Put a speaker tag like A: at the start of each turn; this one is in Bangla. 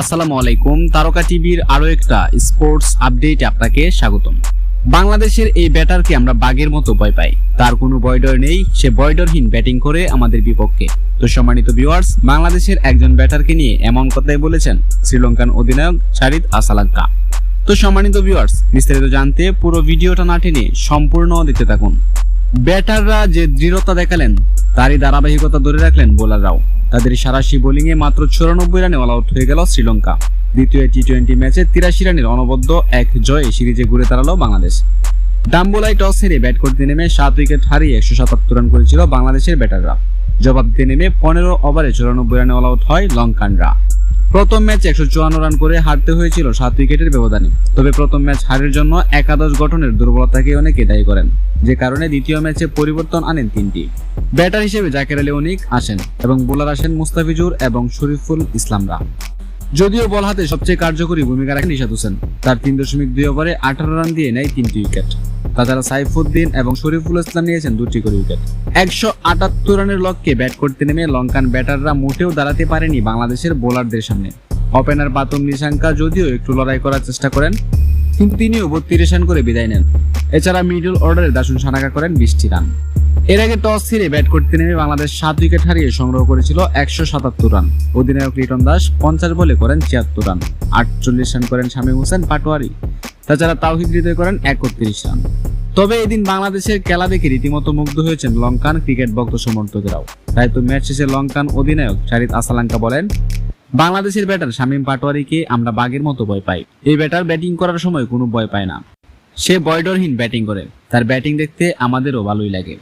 A: আসসালামু আলাইকুম, তারকা টিভির আরও একটা স্পোর্টস আপডেটে আপনাকে স্বাগতম। বাংলাদেশের এই ব্যাটারকে আমরা বাঘের মতো ভয় পাই। তার কোনো বয়ডর নেই, সে বয়ডরহীন ব্যাটিং করে আমাদের বিপক্ষে। তো সম্মানিত ভিউয়ার্স বাংলাদেশের একজন ব্যাটারকে নিয়ে এমন কথাই বলেছেন শ্রীলঙ্কান অধিনায়ক শারিদ আসালাঙ্কা তো সম্মানিত ভিউয়ার্স বিস্তারিত জানতে পুরো ভিডিওটা না টেনে সম্পূর্ণ দেখতে থাকুন। ব্যাটাররা যে দৃঢ়তা দেখালেন, তারই ধারাবাহিকতা ধরে রাখলেন বোলাররাও। তাদের সারাশি বোলিংয়ে মাত্র চুরানব্বই রানে অল আউট হয়ে গেল শ্রীলঙ্কা। দ্বিতীয় টি টোয়েন্টি ম্যাচে তিরাশি রানের অনবদ্য এক জয়ে সিরিজে ঘুরে দাঁড়াল বাংলাদেশ। ডাম্বোলাই টস হেরে ব্যাট করতে নেমে সাত উইকেট হারিয়ে একশো সাতাত্তর রান করেছিল বাংলাদেশের ব্যাটাররা। জবাব দিতে নেমে পনেরো ওভারে চুরানব্বই রানে অল আউট হয় লঙ্কানরা প্রথম ম্যাচে একশো চুয়ান্ন রান করে হারতে হয়েছিল সাত উইকেটের ব্যবধানে। তবে প্রথম ম্যাচ হারের জন্য একাদশ গঠনের দুর্বলতাকে অনেকে দায়ী করেন, যে কারণে দ্বিতীয় ম্যাচে পরিবর্তন আনেন তিনটি। ব্যাটার হিসেবে জাকের আলী অনিক আসেন এবং বোলার আসেন মুস্তাফিজুর এবং শরীফুল ইসলামরা। যদিও বল হাতে সবচেয়ে কার্যকরী ভূমিকা রাখেন নিশাদ হোসেন, তার তিন দশমিক দুই ওভারে আঠারো রান দিয়ে নেয় তিনটি উইকেট। তাছাড়া সাইফুদ্দিন এবং শরীফুল ইসলাম নিয়েছেন দুটি করে উইকেট। একশো আটাত্তর রানের লক্ষ্যে ব্যাট করতে নেমে লঙ্কান ব্যাটাররা মোটেও দাঁড়াতে পারেনি বাংলাদেশের বোলারদের সামনে। ওপেনার বাতম নিশাঙ্কা যদিও একটু লড়াই করার চেষ্টা করেন, কিন্তু তিনিও বত্রিশ রান করে বিদায় নেন। এছাড়া মিডল অর্ডারে দাসুন সানাকা করেন বিশটি রান। এর আগে টস ছিঁড়ে ব্যাট করতে নেমে বাংলাদেশ সাত উইকেট হারিয়ে সংগ্রহ করেছিল একশো সাতাত্তর রান। অধিনায়ক লিটন দাস পঞ্চাশ বলে করেন ছিয়াত্তর রান। আটচল্লিশ রান করেন শামীম হোসেন পাটোয়ারি। তাছাড়া তাওহিদ হৃদয় করেন একত্রিশ রান। তবে এদিন বাংলাদেশের খেলা দেখে রীতিমতো মুগ্ধ হয়েছেন লঙ্কান ক্রিকেট ভক্ত সমর্থকেরাও। তাই তো ম্যাচ শেষে লঙ্কান অধিনায়ক শারিদ আসালাঙ্কা বলেন, বাংলাদেশের ব্যাটার শামীম পাটোয়ারিকে আমরা বাঘের মতো ভয় পাই। এই ব্যাটার ব্যাটিং করার সময় কোনো ভয় পায় না। সে বয়ডরহীন ব্যাটিং করে। তার ব্যাটিং দেখতে আমাদেরও ভালোই লাগে।